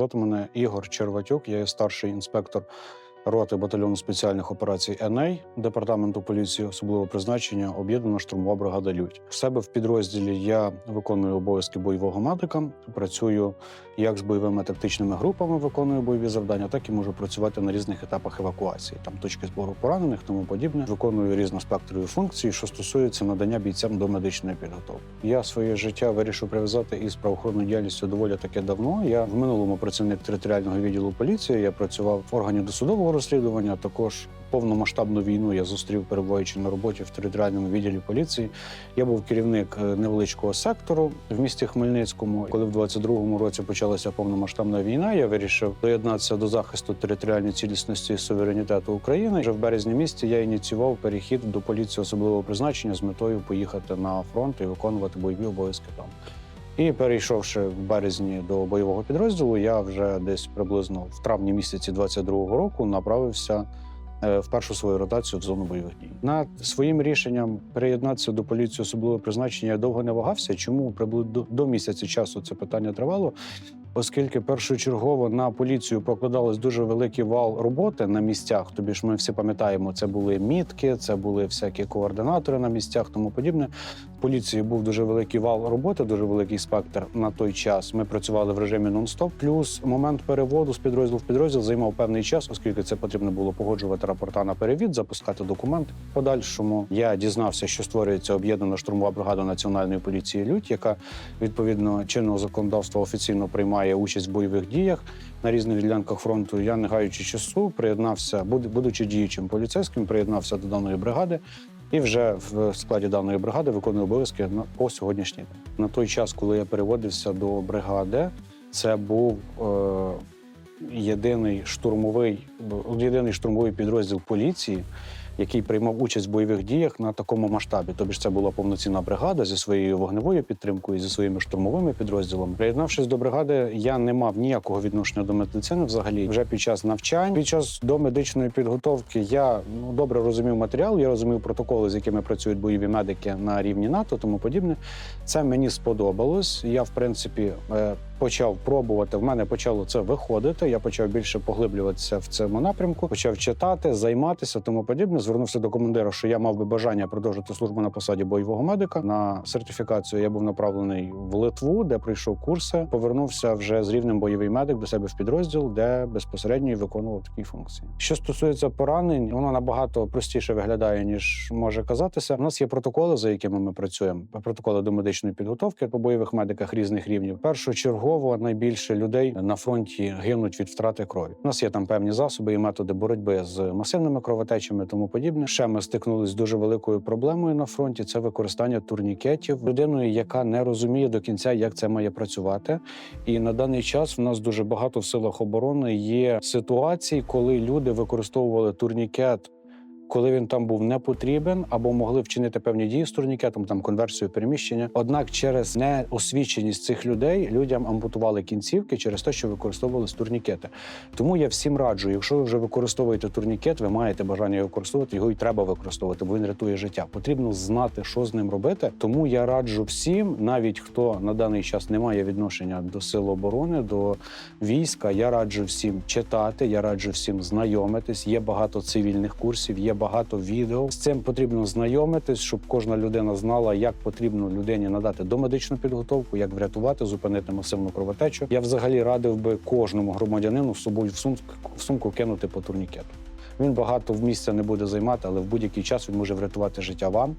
Звати мене Ігор Черватюк, я є старший інспектор роти батальйону спеціальних операцій ЕНЕЙ департаменту поліції особливого призначення об'єднана штурмова бригада Людь. В себе в підрозділі я виконую обов'язки бойового медика. Працюю як з бойовими тактичними групами, виконую бойові завдання, так і можу працювати на різних етапах евакуації, там точки збору поранених, тому подібне. Виконую різноспектрові функції, що стосуються надання бійцям до медичної підготовки. Я своє життя вирішив прив'язати із правоохоронною діяльністю доволі таки давно. Я в минулому працівник територіального відділу поліції. Я працював в органі досудового розслідування. Також повномасштабну війну я зустрів, перебуваючи на роботі в територіальному відділі поліції. Я був керівник е, невеличкого сектору в місті Хмельницькому. Коли в 22-му році почалася повномасштабна війна, я вирішив доєднатися до захисту територіальної цілісності і суверенітету України. Вже в березні місяці я ініціював перехід до поліції особливого призначення з метою поїхати на фронт і виконувати бойові обов'язки там. І перейшовши в березні до бойового підрозділу, я вже десь приблизно в травні місяці 22-го року направився е, в першу свою ротацію в зону бойових дій. Над своїм рішенням приєднатися до поліції особливого призначення я довго не вагався. Чому приблизно до, місяця часу це питання тривало? Оскільки першочергово на поліцію покладалось дуже великий вал роботи на місцях. Тобі ж ми всі пам'ятаємо, це були мітки, це були всякі координатори на місцях, тому подібне. Поліції був дуже великий вал роботи, дуже великий спектр на той час. Ми працювали в режимі нон-стоп. Плюс момент переводу з підрозділу в підрозділ займав певний час, оскільки це потрібно було погоджувати рапорта на перевід, запускати документи. В Подальшому я дізнався, що створюється об'єднана штурмова бригада національної поліції Людь, яка відповідно чинного законодавства офіційно приймає участь в бойових діях на різних ділянках фронту. Я не гаючи часу, приєднався, будучи діючим поліцейським, приєднався до даної бригади. І вже в складі даної бригади виконую обов'язки на по сьогоднішній день. На той час, коли я переводився до бригади, це був е, єдиний штурмовий, єдиний штурмовий підрозділ поліції, який приймав участь в бойових діях на такому масштабі. Тобі ж це була повноцінна бригада зі своєю вогневою підтримкою, зі своїми штурмовими підрозділами. Приєднавшись до бригади, я не мав ніякого відношення до медицини. Взагалі, вже під час навчань, під час до медичної підготовки, я ну добре розумів матеріал, я розумів протоколи, з якими працюють бойові медики на рівні НАТО, тому подібне. Це мені сподобалось. Я, в принципі, е, почав пробувати. В мене почало це виходити. Я почав більше поглиблюватися в цьому напрямку, почав читати, займатися, тому подібне. Звернувся до командира, що я мав би бажання продовжити службу на посаді бойового медика. На сертифікацію я був направлений в Литву, де пройшов курси. Повернувся вже з рівнем бойовий медик до себе в підрозділ, де безпосередньо виконував такі функції. Що стосується поранень, воно набагато простіше виглядає ніж може казатися. У нас є протоколи, за якими ми працюємо. Протоколи до медичної підготовки по бойових медиках різних рівнів. Першочергово найбільше людей на фронті гинуть від втрати крові. У нас є там певні засоби і методи боротьби з масивними кровотечами, тому подібне. Ще ми стикнулися з дуже великою проблемою на фронті. Це використання турнікетів людиною, яка не розуміє до кінця, як це має працювати. І на даний час в нас дуже багато в силах оборони є ситуацій, коли люди використовували турнікет. Коли він там був не потрібен, або могли вчинити певні дії з турнікетом, там конверсію переміщення. Однак через неосвіченість цих людей людям ампутували кінцівки через те, що використовували турнікети. Тому я всім раджу, якщо ви вже використовуєте турнікет, ви маєте бажання його використовувати, його і треба використовувати, бо він рятує життя. Потрібно знати, що з ним робити. Тому я раджу всім, навіть хто на даний час не має відношення до сил оборони, до війська. Я раджу всім читати, я раджу всім знайомитись. Є багато цивільних курсів, є багато відео. З цим потрібно знайомитись, щоб кожна людина знала, як потрібно людині надати домедичну підготовку, як врятувати, зупинити масивну кровотечу. Я взагалі радив би кожному громадянину з собою в сумку, в сумку кинути по турнікету. Він багато в місця не буде займати, але в будь-який час він може врятувати життя вам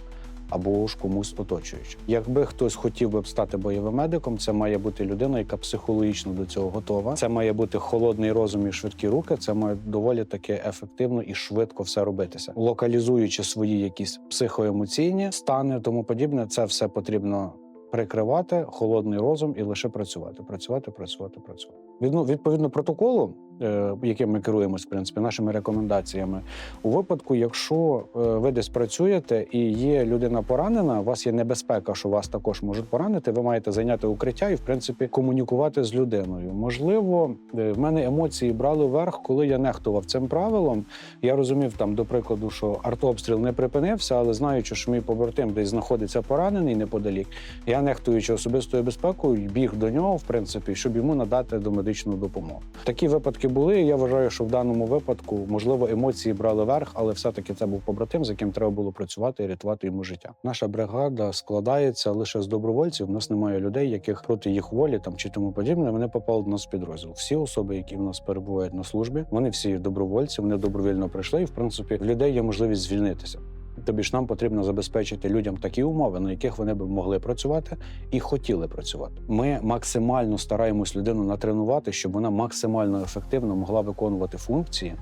або ж комусь оточуючим. Якби хтось хотів би стати бойовим медиком, це має бути людина, яка психологічно до цього готова. Це має бути холодний розум і швидкі руки. Це має доволі таки ефективно і швидко все робитися, локалізуючи свої якісь психоемоційні стани, тому подібне. Це все потрібно. Прикривати холодний розум і лише працювати, працювати, працювати, працювати. Відно- Відповідно протоколу, яким ми керуємось, в принципі, нашими рекомендаціями, у випадку, якщо е, ви десь працюєте і є людина поранена, у вас є небезпека, що вас також можуть поранити. Ви маєте зайняти укриття і, в принципі, комунікувати з людиною. Можливо, е, в мене емоції брали верх, коли я нехтував цим правилом. Я розумів там, до прикладу, що артобстріл не припинився, але знаючи, що мій побратим десь знаходиться поранений неподалік, я нехтуючи особистою безпекою, біг до нього, в принципі, щоб йому надати домедичну медичну допомогу. Такі випадки були. Я вважаю, що в даному випадку можливо емоції брали верх, але все-таки це був побратим, з яким треба було працювати і рятувати йому життя. Наша бригада складається лише з добровольців. У нас немає людей, яких проти їх волі там чи тому подібне. Вони попали до нас в підрозділ. Всі особи, які в нас перебувають на службі, вони всі добровольці, вони добровільно прийшли. І в принципі в людей є можливість звільнитися. Тобі ж нам потрібно забезпечити людям такі умови, на яких вони б могли працювати і хотіли працювати. Ми максимально стараємось людину натренувати, щоб вона максимально ефективно могла виконувати функції,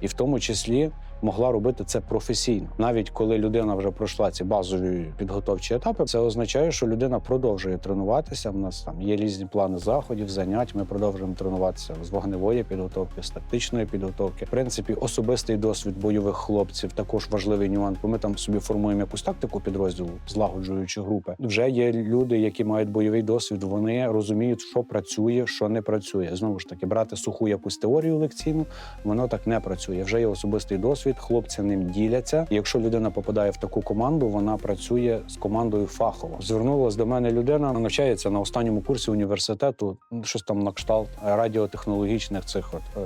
і в тому числі могла робити це професійно. Навіть коли людина вже пройшла ці базові підготовчі етапи, це означає, що людина продовжує тренуватися. У нас там є різні плани заходів, занять. Ми продовжуємо тренуватися з вогневої підготовки, з тактичної підготовки. В принципі, особистий досвід бойових хлопців також важливий нюанс. Бо ми там собі формуємо якусь тактику підрозділу, злагоджуючи групи. Вже є люди, які мають бойовий досвід. Вони розуміють, що працює, що не працює. Знову ж таки, брати суху якусь теорію лекційну, воно так не працює. Вже є особистий досвід, хлопці ним діляться. Якщо людина попадає в таку команду, вона працює з командою фахово. Звернулась до мене людина, навчається на останньому курсі університету, щось там на кшталт радіотехнологічних цих от.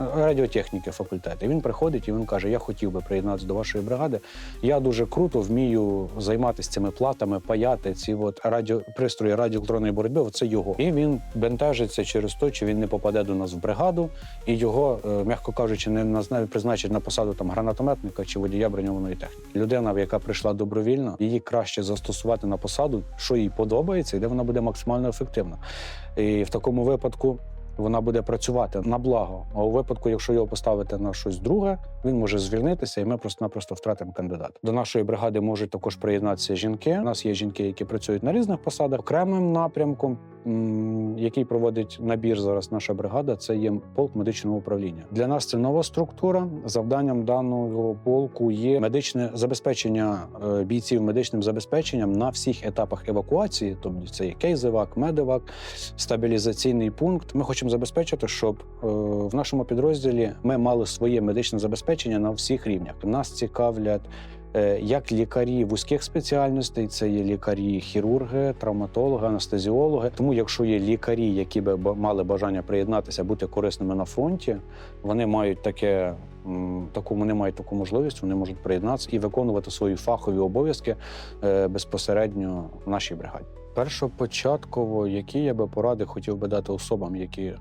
Радіотехніки факультету. Він приходить і він каже: Я хотів би приєднатися до вашої бригади. Я дуже круто вмію займатися цими платами, паяти ці от радіо пристрої радіоелектронної боротьби. Це його. І він бентежиться через те, чи він не попаде до нас в бригаду, і його, е, м'яко кажучи, не призначать на посаду там гранатометника чи водія броньованої техніки. Людина, яка прийшла добровільно, її краще застосувати на посаду, що їй подобається, і де вона буде максимально ефективна. І в такому випадку. Вона буде працювати на благо. А у випадку, якщо його поставити на щось друге, він може звільнитися, і ми просто-напросто втратимо кандидата. До нашої бригади можуть також приєднатися жінки. У нас є жінки, які працюють на різних посадах. Окремим напрямком, який проводить набір зараз наша бригада, це є полк медичного управління. Для нас це нова структура. Завданням даного полку є медичне забезпечення е, бійців медичним забезпеченням на всіх етапах евакуації. Тобто це є кейзевак, медевак, стабілізаційний пункт. Ми хочемо забезпечити, щоб е, в нашому підрозділі ми мали своє медичне забезпечення на всіх рівнях. Нас цікавлять. е, Як лікарі вузьких спеціальностей, це є лікарі, хірурги, травматологи, анестезіологи. Тому, якщо є лікарі, які би мали бажання приєднатися, бути корисними на фронті, вони мають таке м, не мають таку можливість, вони можуть приєднатися і виконувати свої фахові обов'язки е, безпосередньо в нашій бригаді. Першопочатково, які я би поради хотів би дати особам, які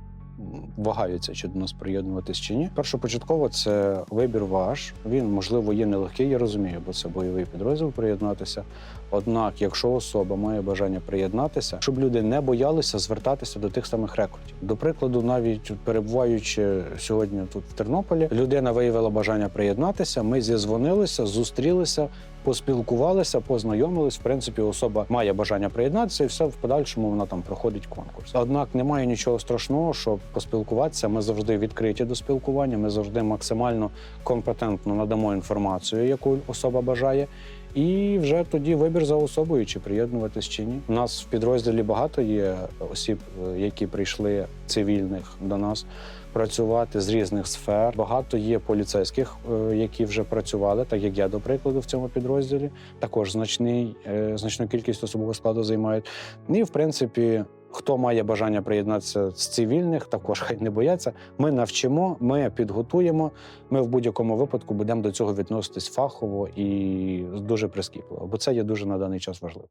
вагаються, чи до нас приєднуватись чи ні. Першопочатково це вибір ваш. Він можливо є нелегкий, я розумію, бо це бойовий підрозділ приєднатися. Однак, якщо особа має бажання приєднатися, щоб люди не боялися звертатися до тих самих рекрутів. До прикладу, навіть перебуваючи сьогодні тут в Тернополі, людина виявила бажання приєднатися. Ми зізвонилися, зустрілися, поспілкувалися, познайомились. В принципі, особа має бажання приєднатися, і все в подальшому вона там проходить конкурс. Однак немає нічого страшного, щоб поспілкуватися. Ми завжди відкриті до спілкування. Ми завжди максимально компетентно надамо інформацію, яку особа бажає. І вже тоді вибір за особою, чи приєднуватись чи ні. У нас в підрозділі багато є осіб, е, які прийшли цивільних до нас працювати з різних сфер. Багато є поліцейських, е, які вже працювали, так як я, до прикладу, в цьому підрозділі. Також значний, е, значну кількість особового складу займають. І, в принципі, хто має бажання приєднатися з цивільних, також хай не бояться. Ми навчимо, ми підготуємо. Ми в будь-якому випадку будемо до цього відноситись фахово і дуже прискіпливо, бо це є дуже на даний час важливо.